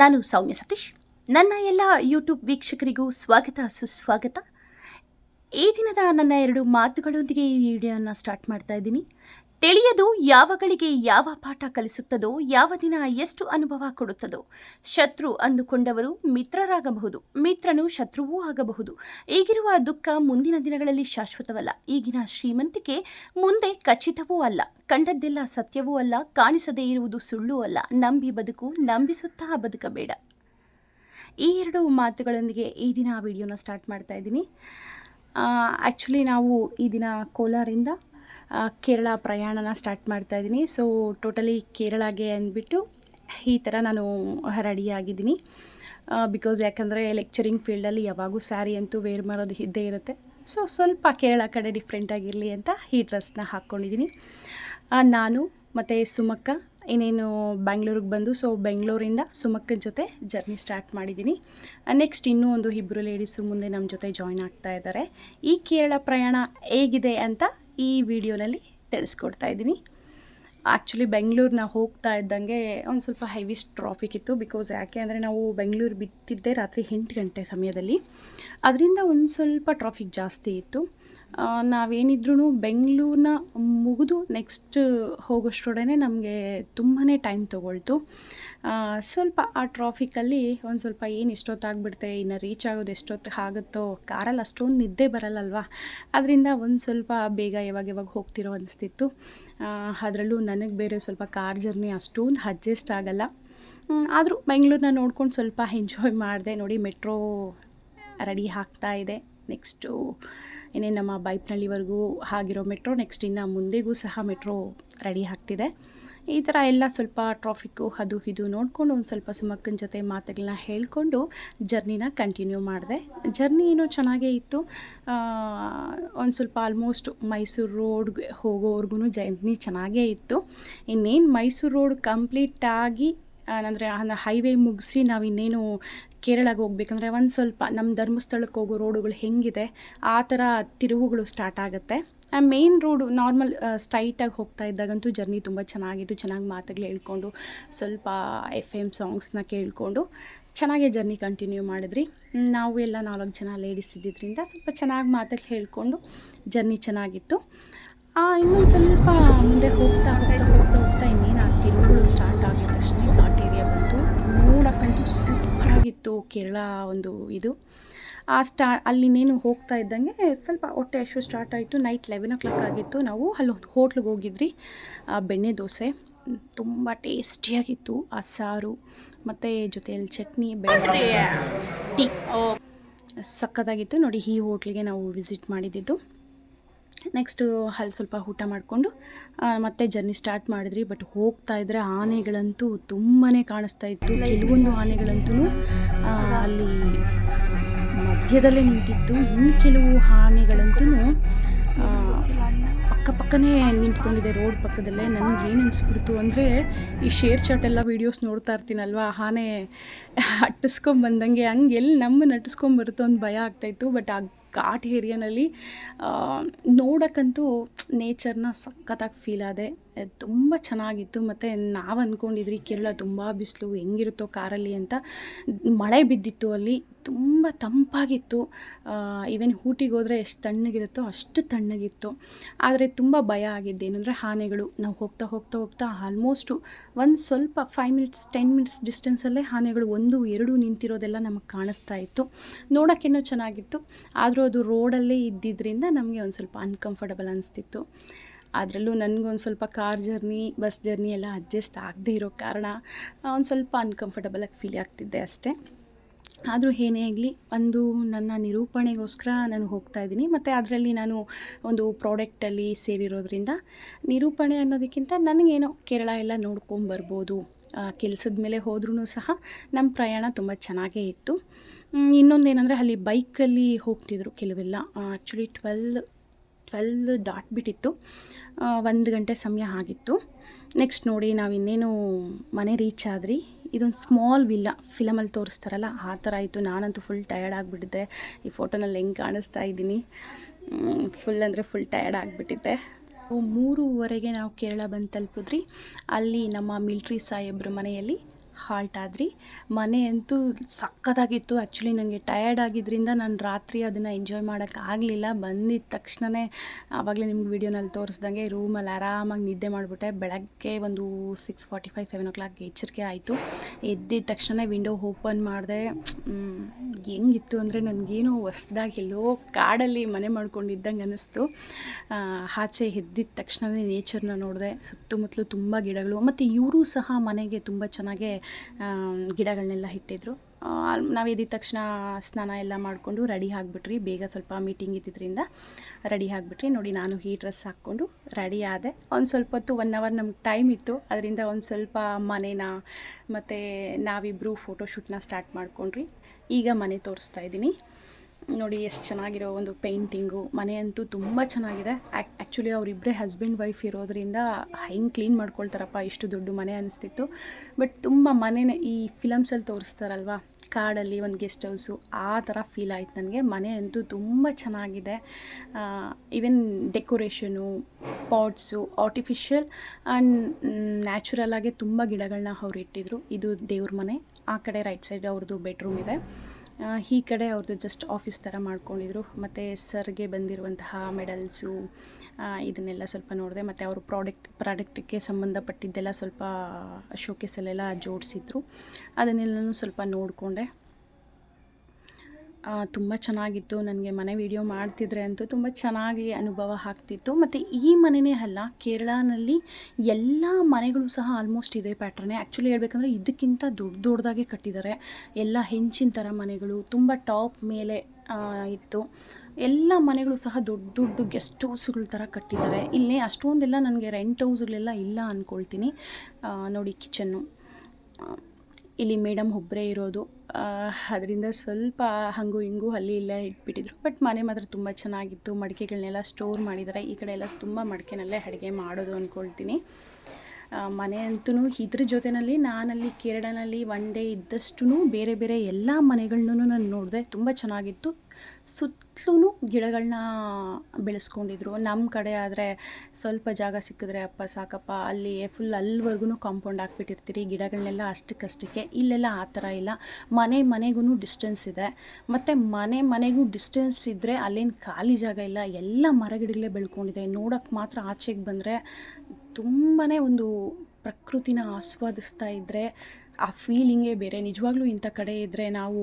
ನಾನು ಸೌಮ್ಯ ಸತೀಶ್. ನನ್ನ ಎಲ್ಲ ಯೂಟ್ಯೂಬ್ ವೀಕ್ಷಕರಿಗೂ ಸ್ವಾಗತ, ಸುಸ್ವಾಗತ. ಈ ದಿನದ ನನ್ನ ಎರಡು ಮಾತುಗಳೊಂದಿಗೆ ಈ ವಿಡಿಯೋನ ಸ್ಟಾರ್ಟ್ ಮಾಡ್ತಾ ಇದ್ದೀನಿ. ತಿಳಿಯದು ಯಾವಗಳಿಗೆ ಯಾವ ಪಾಠ ಕಲಿಸುತ್ತದೋ ಯಾವ ದಿನ ಎಷ್ಟು ಅನುಭವ ಕೊಡುತ್ತದೋ. ಶತ್ರು ಅಂದುಕೊಂಡವರು ಮಿತ್ರರಾಗಬಹುದು ಮಿತ್ರನು ಶತ್ರುವೂ ಆಗಬಹುದು. ಈಗಿರುವ ದುಃಖ ಮುಂದಿನ ದಿನಗಳಲ್ಲಿ ಶಾಶ್ವತವಲ್ಲ. ಈಗಿನ ಶ್ರೀಮಂತಿಕೆ ಮುಂದೆ ಖಚಿತವೂ ಅಲ್ಲ. ಕಂಡದ್ದೆಲ್ಲ ಸತ್ಯವೂ ಅಲ್ಲ ಕಾಣಿಸದೇ ಇರುವುದು ಸುಳ್ಳೂ ಅಲ್ಲ. ನಂಬಿ ಬದುಕು ನಂಬಿಸುತ್ತಾ ಬದುಕಬೇಡ. ಈ ಎರಡು ಮಾತುಗಳೊಂದಿಗೆ ಈ ದಿನ ವಿಡಿಯೋನ ಸ್ಟಾರ್ಟ್ ಮಾಡ್ತಾ ಇದ್ದೀನಿ. ಆ್ಯಕ್ಚುಲಿ ನಾವು ಈ ದಿನ ಕೋಲಾರಿಂದ ಆ, ಕೇರಳ ಪ್ರಯಾಣನ ಸ್ಟಾರ್ಟ್ ಮಾಡ್ತಾ ಇದ್ದೀನಿ. ಸೊ ಟೋಟಲಿ ಕೇರಳಗೆ ಅಂದ್ಬಿಟ್ಟು ಈ ಥರ ನಾನು ರೆಡಿಯಾಗಿದ್ದೀನಿ ಬಿಕಾಸ್ ಯಾಕಂದರೆ ಲೆಕ್ಚರಿಂಗ್ ಫೀಲ್ಡಲ್ಲಿ ಯಾವಾಗೂ ಸ್ಯಾರಿ ಅಂತೂ ವೇರ್ ಮಾಡೋದು ಇದ್ದೇ ಇರುತ್ತೆ. ಸೊ ಸ್ವಲ್ಪ ಕೇರಳ ಕಡೆ ಡಿಫ್ರೆಂಟ್ ಆಗಿರಲಿ ಅಂತ ಈ ಡ್ರೆಸ್ನ ಹಾಕ್ಕೊಂಡಿದ್ದೀನಿ ನಾನು ಮತ್ತು ಸುಮಕ್ಕ, ಇನ್ನೇನು ಬ್ಯಾಂಗ್ಳೂರಿಗೆ ಬಂದು ಸೊ ಬೆಂಗಳೂರಿಂದ ಸುಮಕ್ಕನ ಜೊತೆ ಜರ್ನಿ ಸ್ಟಾರ್ಟ್ ಮಾಡಿದ್ದೀನಿ. ನೆಕ್ಸ್ಟ್ ಇನ್ನೂ ಒಂದು ಇಬ್ಬರು ಲೇಡೀಸು ಮುಂದೆ ನಮ್ಮ ಜೊತೆ ಜಾಯ್ನ್ ಆಗ್ತಾ ಇದ್ದಾರೆ. ಈ ಕೇರಳ ಪ್ರಯಾಣ ಹೇಗಿದೆ ಅಂತ ಈ ವಿಡಿಯೋನಲ್ಲಿ ತಿಳಿಸ್ಕೊಡ್ತಾ ಇದ್ದೀನಿ. ಆ್ಯಕ್ಚುಲಿ ಬೆಂಗಳೂರನ್ನ ಹೋಗ್ತಾ ಇದ್ದಂಗೆ ಒಂದು ಸ್ವಲ್ಪ ಹೈವಿಸ್ಟ್ ಟ್ರಾಫಿಕ್ ಇತ್ತು ಬಿಕಾಸ್ ಯಾಕೆ ಅಂದರೆ ನಾವು ಬೆಂಗಳೂರು ಬಿಟ್ಟಿದ್ದೆ ರಾತ್ರಿ ಎಂಟು ಗಂಟೆ ಸಮಯದಲ್ಲಿ. ಅದರಿಂದ ಒಂದು ಸ್ವಲ್ಪ ಟ್ರಾಫಿಕ್ ಜಾಸ್ತಿ ಇತ್ತು. ನಾವೇನಿದ್ರೂ ಬೆಂಗಳೂರನ್ನ ಮುಗಿದು ನೆಕ್ಸ್ಟ್ ಹೋಗೋಷ್ಟರೊಡನೆ ನಮಗೆ ತುಂಬಾ ಟೈಮ್ ತೊಗೊಳ್ತು. ಸ್ವಲ್ಪ ಆ ಟ್ರಾಫಿಕ್ಕಲ್ಲಿ ಒಂದು ಸ್ವಲ್ಪ ಏನು ಎಷ್ಟೊತ್ತಾಗ್ಬಿಡುತ್ತೆ ಇನ್ನು ರೀಚ್ ಆಗೋದು ಎಷ್ಟೊತ್ತು ಆಗುತ್ತೋ, ಕಾರಲ್ಲಿ ಅಷ್ಟೊಂದು ನಿದ್ದೆ ಬರಲ್ಲಲ್ವಾ? ಅದರಿಂದ ಒಂದು ಸ್ವಲ್ಪ ಬೇಗ ಯಾವಾಗ ಯಾವಾಗ ಹೋಗ್ತಿರೋ ಅನಿಸ್ತಿತ್ತು. ಅದರಲ್ಲೂ ನನಗೆ ಬೇರೆ ಸ್ವಲ್ಪ ಕಾರ್ ಜರ್ನಿ ಅಷ್ಟೊಂದು ಅಡ್ಜಸ್ಟ್ ಆಗಲ್ಲ. ಆದರೂ ಬೆಂಗಳೂರನ್ನ ನೋಡ್ಕೊಂಡು ಸ್ವಲ್ಪ ಎಂಜಾಯ್ ಮಾಡಿದೆ ನೋಡಿ ಮೆಟ್ರೋ ರೆಡಿ ಆಗ್ತಾ ಇದೆ. ನೆಕ್ಸ್ಟು ಇನ್ನೇನು ನಮ್ಮ ಬೈಪ್ನಳ್ಳಿವರೆಗೂ ಆಗಿರೋ ಮೆಟ್ರೋ ನೆಕ್ಸ್ಟ್ ಇನ್ನು ಮುಂದೆಗೂ ಸಹ ಮೆಟ್ರೋ ರೆಡಿ ಆಗ್ತಿದೆ. ಈ ಥರ ಎಲ್ಲ ಸ್ವಲ್ಪ ಟ್ರಾಫಿಕ್ಕು ಅದು ಇದು ನೋಡಿಕೊಂಡು ಒಂದು ಸ್ವಲ್ಪ ಸುಮಕ್ಕನ ಜೊತೆ ಮಾತುಗಳನ್ನ ಹೇಳಿಕೊಂಡು ಜರ್ನಿನ ಕಂಟಿನ್ಯೂ ಮಾಡಿದೆ. ಜರ್ನಿ ಏನೋ ಚೆನ್ನಾಗೇ ಇತ್ತು. ಒಂದು ಸ್ವಲ್ಪ ಆಲ್ಮೋಸ್ಟ್ ಮೈಸೂರು ರೋಡ್ಗೆ ಹೋಗೋವರೆಗೂ ಜರ್ನಿ ಚೆನ್ನಾಗೇ ಇತ್ತು. ಇನ್ನೇನು ಮೈಸೂರು ರೋಡ್ ಕಂಪ್ಲೀಟ್ ಆಗಿ ಅಂದರೆ ಹೈವೇ ಮುಗಿಸಿ ನಾವು ಇನ್ನೇನು ಕೇರಳಗೆ ಹೋಗ್ಬೇಕಂದ್ರೆ ಒಂದು ಸ್ವಲ್ಪ ನಮ್ಮ ಧರ್ಮಸ್ಥಳಕ್ಕೆ ಹೋಗೋ ರೋಡುಗಳು ಹೆಂಗಿದೆ, ಆ ಥರ ತಿರುವುಗಳು ಸ್ಟಾರ್ಟ್ ಆಗುತ್ತೆ. ಮೇನ್ ರೋಡು ನಾರ್ಮಲ್ ಸ್ಟ್ರೈಟಾಗಿ ಹೋಗ್ತಾ ಇದ್ದಾಗಂತೂ ಜರ್ನಿ ತುಂಬ ಚೆನ್ನಾಗಿತ್ತು, ಚೆನ್ನಾಗಿ ಮಾತುಗಳು ಹೇಳ್ಕೊಂಡು, ಸ್ವಲ್ಪ ಎಫ್ ಎಂ ಸಾಂಗ್ಸ್ನ ಕೇಳಿಕೊಂಡು ಚೆನ್ನಾಗೇ ಜರ್ನಿ ಕಂಟಿನ್ಯೂ ಮಾಡಿದ್ರಿ. ನಾವು ಎಲ್ಲ ನಾಲ್ಕು ಜನ ಲೇಡೀಸ್ ಇದ್ದಿದ್ದರಿಂದ ಸ್ವಲ್ಪ ಚೆನ್ನಾಗಿ ಮಾತುಗಳು ಹೇಳಿಕೊಂಡು ಜರ್ನಿ ಚೆನ್ನಾಗಿತ್ತು. ಇನ್ನೂ ಸ್ವಲ್ಪ ಮುಂದೆ ಹೋಗ್ತಾ ಹೋಗ್ತಾ ಹೋಗ್ತಾ ಹೋಗ್ತಾ ಇನ್ನೇನು ಆ ತಿರುವುಗಳು ಸ್ಟಾರ್ಟ್ ಆಗಿದ ತಕ್ಷಣ ಘಾಟ್ ಏರಿಯಾ ಬಂತು ನೋಡಕ್ಕಂತೂ ಸೂಪರಾಗಿತ್ತು ಕೇರಳ ಒಂದು ಇದು. ಆ ಸ್ಟಾ ಅಲ್ಲಿನೇನು ಹೋಗ್ತಾ ಇದ್ದಂಗೆ ಸ್ವಲ್ಪ ಹೊಟ್ಟೆ ಅಷ್ಟು ಸ್ಟಾರ್ಟ್ ಆಯಿತು. ನೈಟ್ ಲೆವೆನ್ ಓ ಕ್ಲಾಕ್ ಆಗಿತ್ತು. ನಾವು ಅಲ್ಲಿ ಹೋಟ್ಲಿಗೆ ಹೋಗಿದ್ರಿ ಆ, ಬೆಣ್ಣೆ ದೋಸೆ. ತುಂಬ ಟೇಸ್ಟಿಯಾಗಿತ್ತು ಆ ಸಾರು ಮತ್ತು ಜೊತೆಯಲ್ಲಿ ಚಟ್ನಿ ಬೆಣ್ಣೆ ಟೀ ಸಕ್ಕತ್ತಾಗಿತ್ತು ನೋಡಿ ಈ ಹೋಟ್ಲಿಗೆ ನಾವು ವಿಸಿಟ್ ಮಾಡಿದ್ದಿದ್ದು ನೆಕ್ಸ್ಟು ಅಲ್ಲಿ ಸ್ವಲ್ಪ ಊಟ ಮಾಡಿಕೊಂಡು ಮತ್ತೆ ಜರ್ನಿ ಸ್ಟಾರ್ಟ್ ಮಾಡಿದ್ರಿ. ಬಟ್ ಹೋಗ್ತಾ ಇದ್ದರೆ ಆನೆಗಳಂತೂ ತುಂಬಾ ಕಾಣಿಸ್ತಾ ಇತ್ತು. ಕೆಲವೊಂದು ಆನೆಗಳಂತೂ ಅಲ್ಲಿ ಮಧ್ಯದಲ್ಲೇ ನಿಂತಿತ್ತು. ಇನ್ನು ಕೆಲವು ಆನೆಗಳಂತೂ ಅಕ್ಕಪಕ್ಕನೇ ನಿಂತ್ಕೊಂಡಿದೆ ರೋಡ್ ಪಕ್ಕದಲ್ಲೇ. ನನಗೆ ಏನು ಅನಿಸ್ಬಿಡ್ತು ಅಂದರೆ ಈ ಶೇರ್ ಚಾಟ್ ಎಲ್ಲ ವೀಡಿಯೋಸ್ ನೋಡ್ತಾ ಇರ್ತೀನಲ್ವ? ಆನೆ ಅಟ್ಟಿಸ್ಕೊಂಬಂದಂಗೆ ಹಂಗೆ ಎಲ್ಲಿ ನಮ್ಮನ್ನು ಅಟ್ಟಿಸ್ಕೊಂಬರುತ್ತೋ ಅಂತ ಭಯ ಆಗ್ತಾಯಿತ್ತು ಬಟ್ ಆ ಘಾಟ್ ಏರಿಯಾನಲ್ಲಿ ನೋಡೋಕ್ಕಂತೂ ನೇಚರ್ನ ಸಖತ್ತಾಗಿ ಫೀಲ್ ಆದೆ. ತುಂಬ ಚೆನ್ನಾಗಿತ್ತು. ಮತ್ತು ನಾವು ಅಂದ್ಕೊಂಡಿದ್ರಿ ಕೇರಳ ತುಂಬ ಬಿಸಿಲು, ಹೆಂಗಿರುತ್ತೋ ಕಾರಲ್ಲಿ ಅಂತ. ಮಳೆ ಬಿದ್ದಿತ್ತು ಅಲ್ಲಿ. ತುಂಬ ತಂಪಾಗಿತ್ತು. ಈವನ್ ಊಟಿಗೆ ಹೋದರೆ ಎಷ್ಟು ತಣ್ಣಗಿರುತ್ತೋ ಅಷ್ಟು ತಣ್ಣಗಿತ್ತು. ಆದರೆ ತುಂಬ ಭಯ ಆಗಿದ್ದು ಏನಂದರೆ ಆನೆಗಳು. ನಾವು ಹೋಗ್ತಾ ಹೋಗ್ತಾ ಹೋಗ್ತಾ ಆಲ್ಮೋಸ್ಟು ಒಂದು ಸ್ವಲ್ಪ ಫೈವ್ ಮಿನಿಟ್ಸ್ ಟೆನ್ ಮಿನಿಟ್ಸ್ ಡಿಸ್ಟೆನ್ಸಲ್ಲೇ ಆನೆಗಳು ಒಂದು, ಎರಡು ನಿಂತಿರೋದೆಲ್ಲ ನಮಗೆ ಕಾಣಿಸ್ತಾ ಇತ್ತು. ನೋಡೋಕ್ಕೇನೋ ಚೆನ್ನಾಗಿತ್ತು. ಆದರೂ ಅದು ರೋಡಲ್ಲೇ ಇದ್ದಿದ್ದರಿಂದ ನಮಗೆ ಒಂದು ಸ್ವಲ್ಪ ಅನ್ಕಂಫರ್ಟಬಲ್ ಅನಿಸ್ತಿತ್ತು. ಅದರಲ್ಲೂ ನನಗೊಂದು ಸ್ವಲ್ಪ ಕಾರ್ ಜರ್ನಿ ಬಸ್ ಜರ್ನಿ ಎಲ್ಲ ಅಡ್ಜಸ್ಟ್ ಆಗದೇ ಇರೋ ಕಾರಣ ಒಂದು ಸ್ವಲ್ಪ ಅನ್ಕಂಫರ್ಟಬಲಾಗಿ ಫೀಲ್ ಆಗ್ತಿದ್ದೆ ಅಷ್ಟೇ. ಆದರೂ ಏನೇ ಆಗಲಿ ಒಂದು ನನ್ನ ನಿರೂಪಣೆಗೋಸ್ಕರ ನಾನು ಹೋಗ್ತಾ ಇದ್ದೀನಿ. ಮತ್ತು ಅದರಲ್ಲಿ ನಾನು ಒಂದು ಪ್ರಾಡಕ್ಟಲ್ಲಿ ಸೇರಿರೋದ್ರಿಂದ ನಿರೂಪಣೆ ಅನ್ನೋದಕ್ಕಿಂತ ನನಗೇನೋ ಕೇರಳ ಎಲ್ಲ ನೋಡ್ಕೊಂಬರ್ಬೋದು ಕೆಲಸದ ಮೇಲೆ ಹೋದ್ರೂ ಸಹ ನಮ್ಮ ಪ್ರಯಾಣ ತುಂಬ ಚೆನ್ನಾಗೇ ಇತ್ತು. ಇನ್ನೊಂದು ಇನ್ನೊಂದೇನೆಂದರೆ ಅಲ್ಲಿ ಬೈಕಲ್ಲಿ ಹೋಗ್ತಿದ್ರು ಕೆಲವೆಲ್ಲ. ಆ್ಯಕ್ಚುಲಿ ಟ್ವೆಲ್ ಟ್ವೆಲ್ ದಾಟ್ಬಿಟ್ಟಿತ್ತು. ಒಂದು ಗಂಟೆ ಸಮಯ ಆಗಿತ್ತು. ನೆಕ್ಸ್ಟ್ ನೋಡಿ ನಾವು ಇನ್ನೇನು ಮನೆ ರೀಚ್ ಆದ್ರಿ. ಇದೊಂದು ಸ್ಮಾಲ್ ವಿಲ್ಲ ಫಿಲಮಲ್ಲಿ ತೋರಿಸ್ತಾರಲ್ಲ, ಆ ಥರ ಆಯಿತು. ನಾನಂತೂ ಫುಲ್ ಟಯರ್ಡ್ ಆಗಿಬಿಟ್ಟಿದ್ದೆ. ಈ ಫೋಟೋನಲ್ಲಿ ಹೆಂಗೆ ಕಾಣಿಸ್ತಾ ಇದ್ದೀನಿ. ಫುಲ್ ಅಂದರೆ ಫುಲ್ ಟಯರ್ಡ್ ಆಗಿಬಿಟ್ಟಿದ್ದೆ. ಮೂರುವರೆಗೆ ನಾವು ಕೇರಳ ಬಂದು ತಲುಪಿದ್ರಿ. ಅಲ್ಲಿ ನಮ್ಮ ಮಿಲ್ಟ್ರಿ ಸಾಹೇಬ್ರ ಮನೆಯಲ್ಲಿ ಹಾಲ್ಟ್ ಆದ್ರಿ. ಮನೆ ಅಂತೂ ಸಕ್ಕತ್ತಾಗಿತ್ತು ಆ್ಯಕ್ಚುಲಿ ನನಗೆ ಟಯರ್ಡ್ ಆಗಿದ್ದರಿಂದ ನಾನು ರಾತ್ರಿ ಅದನ್ನು ಎಂಜಾಯ್ ಮಾಡೋಕ್ಕಾಗಲಿಲ್ಲ ಬಂದಿದ್ದ ತಕ್ಷಣವೇ ಆವಾಗಲೇ ನಿಮ್ಗೆ ವೀಡಿಯೋನಲ್ಲಿ ತೋರಿಸ್ದಂಗೆ ರೂಮಲ್ಲಿ ಆರಾಮಾಗಿ ನಿದ್ದೆ ಮಾಡಿಬಿಟ್ಟೆ. ಬೆಳಗ್ಗೆ ಒಂದು ಸಿಕ್ಸ್ ಫಾರ್ಟಿ ಫೈವ್ ಸೆವೆನ್ ಓ ಕ್ಲಾಕ್ಗೆ ಎಚ್ಚರಿಕೆ ಆಯಿತು. ಎದ್ದಿದ ತಕ್ಷಣ ವಿಂಡೋ ಓಪನ್ ಮಾಡಿದೆ. ಹೆಂಗಿತ್ತು ಅಂದರೆ ನನಗೇನು ಹೊಸ್ದಾಗಿ ಎಲ್ಲೋ ಕಾಡಲ್ಲಿ ಮನೆ ಮಾಡ್ಕೊಂಡಿದ್ದಂಗೆ ಅನ್ನಿಸ್ತು ಆಚೆ ಎದ್ದಿದ ತಕ್ಷಣವೇ ನೇಚರ್ನ ನೋಡಿದೆ. ಸುತ್ತಮುತ್ತಲು ತುಂಬ ಗಿಡಗಳು. ಮತ್ತು ಇವರು ಸಹ ಮನೆಗೆ ತುಂಬ ಚೆನ್ನಾಗೇ ಗಿಡಗಳನ್ನೆಲ್ಲ ಇಟ್ಟಿದ್ರು. ನಾವು ಎದ್ದಿದ ತಕ್ಷಣ ಸ್ನಾನ ಎಲ್ಲ ಮಾಡಿಕೊಂಡು ರೆಡಿ ಆಗಿಬಿಟ್ರಿ. ಬೇಗ ಸ್ವಲ್ಪ ಮೀಟಿಂಗ್ ಇದ್ದಿದ್ದರಿಂದ ರೆಡಿ ಆಗಿಬಿಟ್ರಿ. ನೋಡಿ ನಾನು ಈ ಡ್ರೆಸ್ ಹಾಕ್ಕೊಂಡು ರೆಡಿ ಆದೆ. ಒಂದು ಸ್ವಲ್ಪ ಹೊತ್ತು ಒನ್ ಅವರ್ ನಮ್ಗೆ ಟೈಮ್ ಇತ್ತು. ಅದರಿಂದ ಒಂದು ಸ್ವಲ್ಪ ಮನೇನ ಮತ್ತು ನಾವಿಬ್ಬರು ಫೋಟೋಶೂಟ್ನ ಸ್ಟಾರ್ಟ್ ಮಾಡ್ಕೊಂಡ್ರಿ. ಈಗ ಮನೆ ತೋರಿಸ್ತಾ ಇದ್ದೀನಿ. ನೋಡಿ ಎಷ್ಟು ಚೆನ್ನಾಗಿರೋ ಒಂದು ಪೇಂಟಿಂಗು. ಮನೆ ಅಂತೂ ತುಂಬ ಚೆನ್ನಾಗಿದೆ. ಆ್ಯಕ್ಚುಲಿ ಅವರಿಬ್ಬರೇ ಹಸ್ಬೆಂಡ್ ವೈಫ್ ಇರೋದ್ರಿಂದ ಹೆಂಗೆ ಕ್ಲೀನ್ ಮಾಡ್ಕೊಳ್ತಾರಪ್ಪ, ಇಷ್ಟು ದೊಡ್ಡ ಮನೆ ಅನಿಸ್ತಿತ್ತು. ಬಟ್ ತುಂಬ ಮನೆನೇ ಈ ಫಿಲಮ್ಸಲ್ಲಿ ತೋರಿಸ್ತಾರಲ್ವಾ, ಕಾಡಲ್ಲಿ ಒಂದು ಗೆಸ್ಟ್ ಹೌಸು ಆ ಥರ ಫೀಲ್ ಆಯಿತು ನನಗೆ. ಮನೆ ಅಂತೂ ತುಂಬ ಚೆನ್ನಾಗಿದೆ. Even decoration pots artificial and ಆಗಿ ತುಂಬ ಗಿಡಗಳನ್ನ ಅವ್ರು ಇಟ್ಟಿದ್ರು. ಇದು ದೇವ್ರ ಮನೆ. ಆ ಕಡೆ ರೈಟ್ ಸೈಡ್ ಅವ್ರದ್ದು ಬೆಡ್ರೂಮ್ ಇದೆ. ಈ ಕಡೆ ಅವ್ರದ್ದು ಜಸ್ಟ್ ಆಫೀಸ್ ಥರ ಮಾಡ್ಕೊಂಡಿದ್ರು. ಮತ್ತು ಸರ್ಗೆ ಬಂದಿರುವಂತಹ ಮೆಡಲ್ಸು ಇದನ್ನೆಲ್ಲ ಸ್ವಲ್ಪ ನೋಡಿದೆ, ಮತ್ತು ಅವರು ಪ್ರಾಡಕ್ಟ್ ಪ್ರಾಡಕ್ಟಿಗೆ ಸಂಬಂಧಪಟ್ಟಿದ್ದೆಲ್ಲ ಸ್ವಲ್ಪ ಶೋಕೇಸಲ್ಲೆಲ್ಲ ಜೋಡಿಸಿದ್ರು. ಅದನ್ನೆಲ್ಲನೂ ಸ್ವಲ್ಪ ನೋಡಿಕೊಂಡೆ. ತುಂಬ ಚೆನ್ನಾಗಿತ್ತು. ನನಗೆ ಮನೆ ವೀಡಿಯೋ ಮಾಡ್ತಿದ್ರೆ ಅಂತೂ ತುಂಬ ಚೆನ್ನಾಗಿ ಅನುಭವ ಆಗ್ತಿತ್ತು. ಮತ್ತು ಈ ಮನೆಯೇ ಅಲ್ಲ, ಕೇರಳನಲ್ಲಿ ಎಲ್ಲ ಮನೆಗಳು ಸಹ ಆಲ್ಮೋಸ್ಟ್ ಇದೇ ಪ್ಯಾಟ್ರನ್ನೇ ಆ್ಯಕ್ಚುಲಿ ಹೇಳ್ಬೇಕಂದ್ರೆ ಇದಕ್ಕಿಂತ ದೊಡ್ಡ, ದೊಡ್ಡದಾಗೆ ಕಟ್ಟಿದ್ದಾರೆ. ಎಲ್ಲ ಹೆಂಚಿನ ಥರ ಮನೆಗಳು, ತುಂಬ ಟಾಪ್ ಮೇಲೆ ಇತ್ತು. ಎಲ್ಲ ಮನೆಗಳು ಸಹ ದೊಡ್ಡ ದೊಡ್ಡ ಗೆಸ್ಟ್ ಹೌಸ್ಗಳ ಥರ ಕಟ್ಟಿದ್ದಾರೆ. ಇಲ್ಲಿ ಅಷ್ಟೊಂದೆಲ್ಲ ನನಗೆ ರೆಂಟ್ ಹೌಸ್ಗಳೆಲ್ಲ ಇಲ್ಲ ಅಂದ್ಕೊಳ್ತೀನಿ ನೋಡಿ ಕಿಚನ್ನು ಇಲ್ಲಿ ಮೇಡಮ್ ಒಬ್ಬರೇ ಇರೋದು. ಅದರಿಂದ ಸ್ವಲ್ಪ ಹಂಗು ಹಿಂಗೂ ಅಲ್ಲಿ ಇಲ್ಲೇ ಇಟ್ಬಿಟ್ಟಿದ್ರು. ಬಟ್ ಮನೆ ಮಾತ್ರ ತುಂಬ ಚೆನ್ನಾಗಿತ್ತು. ಮಡಿಕೆಗಳನ್ನೆಲ್ಲ ಸ್ಟೋರ್ ಮಾಡಿದ್ದಾರೆ ಈ ಕಡೆ ಎಲ್ಲ ತುಂಬ ಮಡಿಕೆನಲ್ಲೇ ಅಡುಗೆ ಮಾಡೋದು ಅಂದ್ಕೊಳ್ತೀನಿ ಮನೆ ಅಂತೂ ಇದ್ರ ಜೊತೆಯಲ್ಲಿ ನಾನಲ್ಲಿ ಕೇರಳನಲ್ಲಿ ಒನ್ ಡೇ ಇದ್ದಷ್ಟು ಬೇರೆ ಬೇರೆ ಎಲ್ಲ ಮನೆಗಳನ್ನೂ ನಾನು ನೋಡಿದೆ. ತುಂಬ ಚೆನ್ನಾಗಿತ್ತು. ಸುತ್ತಲೂ ಗಿಡಗಳನ್ನ ಬೆಳೆಸ್ಕೊಂಡಿದ್ರು. ನಮ್ಮ ಕಡೆ ಆದರೆ ಸ್ವಲ್ಪ ಜಾಗ ಸಿಕ್ಕಿದ್ರೆ ಅಪ್ಪ ಸಾಕಪ್ಪ, ಅಲ್ಲಿ ಫುಲ್ ಅಲ್ಲಿವರೆಗೂ ಕಾಂಪೌಂಡ್ ಹಾಕ್ಬಿಟ್ಟಿರ್ತೀರಿ ಗಿಡಗಳನ್ನೆಲ್ಲ ಅಷ್ಟಕ್ಕಷ್ಟಕ್ಕೆ. ಇಲ್ಲೆಲ್ಲ ಆ ಥರ ಇಲ್ಲ. ಮನೆ ಮನೆಗೂ ಡಿಸ್ಟೆನ್ಸ್ ಇದೆ. ಮತ್ತು ಮನೆ ಮನೆಗೂ ಡಿಸ್ಟೆನ್ಸ್ ಇದ್ದರೆ ಅಲ್ಲೇನು ಖಾಲಿ ಜಾಗ ಇಲ್ಲ. ಎಲ್ಲ ಮರಗಿಡಗಳೇ ಬೆಳ್ಕೊಂಡಿದೆ. ನೋಡೋಕ್ಕೆ ಮಾತ್ರ ಆಚೆಗೆ ಬಂದರೆ ತುಂಬಾ ಒಂದು ಪ್ರಕೃತಿನ ಆಸ್ವಾದಿಸ್ತಾ ಇದ್ದರೆ ಆ ಫೀಲಿಂಗೇ ಬೇರೆ. ನಿಜವಾಗ್ಲೂ ಇಂಥ ಕಡೆ ಇದ್ದರೆ ನಾವು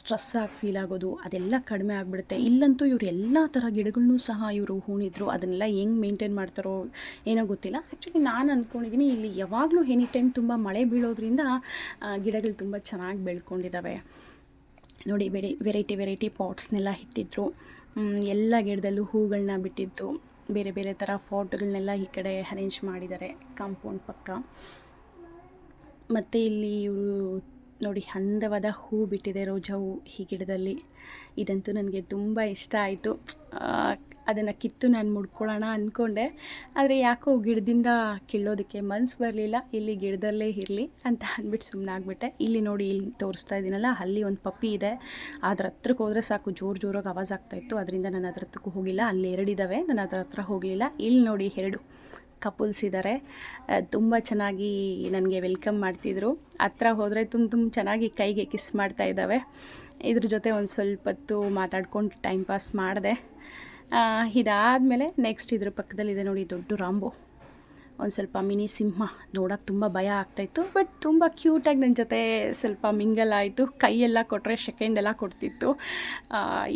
ಸ್ಟ್ರೆಸ್ ಆಗಿ ಫೀಲ್ ಆಗೋದು, ಅದೆಲ್ಲ ಕಡಿಮೆ ಆಗಿಬಿಡುತ್ತೆ. ಇಲ್ಲಂತೂ ಇವರು ಎಲ್ಲ ಥರ ಗಿಡಗಳನ್ನೂ ಸಹ ಇವರು ಹೂಣಿದ್ರು. ಅದನ್ನೆಲ್ಲ ಹೆಂಗೆ ಮೇಂಟೈನ್ ಮಾಡ್ತಾರೋ ಏನೋ ಗೊತ್ತಿಲ್ಲ. ಆ್ಯಕ್ಚುಲಿ ನಾನು ಅಂದ್ಕೊಂಡಿದ್ದೀನಿ ಇಲ್ಲಿ ಯಾವಾಗಲೂ ಎನಿ ಟೈಮ್ ತುಂಬ ಮಳೆ ಬೀಳೋದ್ರಿಂದ ಗಿಡಗಳು ತುಂಬ ಚೆನ್ನಾಗಿ ಬೆಳ್ಕೊಂಡಿದ್ದಾವೆ ನೋಡಿ, ವೆರೈ, ವೆರೈಟಿ ವೆರೈಟಿ ಪಾಟ್ಸ್ನೆಲ್ಲ ಇಟ್ಟಿದ್ರು. ಎಲ್ಲ ಗಿಡದಲ್ಲೂ ಹೂಗಳನ್ನ ಬಿಟ್ಟಿದ್ದು. ಬೇರೆ ಬೇರೆ ಥರ ಫೋಟೋಗಳನ್ನೆಲ್ಲ ಈ ಕಡೆ ಅರೇಂಜ್ ಮಾಡಿದ್ದಾರೆ, ಕಾಂಪೌಂಡ್ ಪಕ್ಕ. ಮತ್ತು ಇಲ್ಲಿ ಇವರು ನೋಡಿ ಅಂದವಾದ ಹೂ ಬಿಟ್ಟಿದೆ ರೋಜಾ ಹೂ ಈ ಗಿಡದಲ್ಲಿ ಇದಂತೂ ನನಗೆ ತುಂಬ ಇಷ್ಟ ಆಯಿತು. ಅದನ್ನು ಕಿತ್ತು ನಾನು ಮುಡ್ಕೊಳ್ಳೋಣ ಅಂದ್ಕೊಂಡೆ ಆದರೆ ಯಾಕೋ ಗಿಡದಿಂದ ಕೀಳೋದಕ್ಕೆ ಮನ್ಸು ಬರಲಿಲ್ಲ. ಇಲ್ಲಿ ಗಿಡದಲ್ಲೇ ಇರಲಿ ಅಂತ ಅಂದ್ಬಿಟ್ಟು ಸುಮ್ಮನೆ ಆಗಿಬಿಟ್ಟೆ. ಇಲ್ಲಿ ನೋಡಿ ಇಲ್ಲಿ ತೋರಿಸ್ತಾ ಇದ್ದೀನಲ್ಲ ಅಲ್ಲಿ ಒಂದು ಪಪ್ಪಿ ಇದೆ. ಅದ್ರ ಹತ್ರಕ್ಕೆ ಹೋದರೆ ಸಾಕು, ಜೋರು ಜೋರಾಗಿ ಆವಾಜ್ ಆಗ್ತಾಯಿತ್ತು ಅದರಿಂದ ನಾನು ಅದ್ರ ಹತ್ರಕ್ಕೂ ಹೋಗಿಲ್ಲ. ಅಲ್ಲಿ ಎರಡಿದ್ದಾವೆ ನಾನು ಅದ್ರ ಹತ್ರ ಹೋಗಲಿಲ್ಲ. ಇಲ್ಲಿ ನೋಡಿ ಎರಡು. ಕಪಲ್ಸ್ ಇದ್ದಾರೆ ತುಂಬ ಚೆನ್ನಾಗಿ ನನಗೆ ವೆಲ್ಕಮ್ ಮಾಡ್ತಿದ್ರು. ಹತ್ರ ಹೋದರೆ ತುಂಬ ತುಂಬ ಚೆನ್ನಾಗಿ ಕೈಗೆ ಕಿಸ್ ಮಾಡ್ತಾ ಇದ್ದಾವೆ. ಇದ್ರ ಜೊತೆ ಒಂದು ಸ್ವಲ್ಪ ಹೊತ್ತು ಮಾತಾಡ್ಕೊಂಡು ಟೈಮ್ ಪಾಸ್ ಮಾಡಿದೆ. ಇದಾದಮೇಲೆ ನೆಕ್ಸ್ಟ್ ಇದ್ರ ಪಕ್ಕದಲ್ಲಿದೆ ನೋಡಿ ದೊಡ್ಡ ರಾಂಬೋ. ಒಂದು ಸ್ವಲ್ಪ ಮಿನಿ ಸಿಂಹ ನೋಡೋಕೆ ತುಂಬ ಭಯ ಆಗ್ತಾಯಿತ್ತು ಬಟ್ ತುಂಬ ಕ್ಯೂಟಾಗಿ ನನ್ನ ಜೊತೆ ಸ್ವಲ್ಪ ಮಿಂಗಲ್ ಆಯಿತು. ಕೈಯೆಲ್ಲ ಕೊಟ್ಟರೆ ಸೆಕೆಂಡ್ ಎಲ್ಲ ಕೊಡ್ತಿತ್ತು.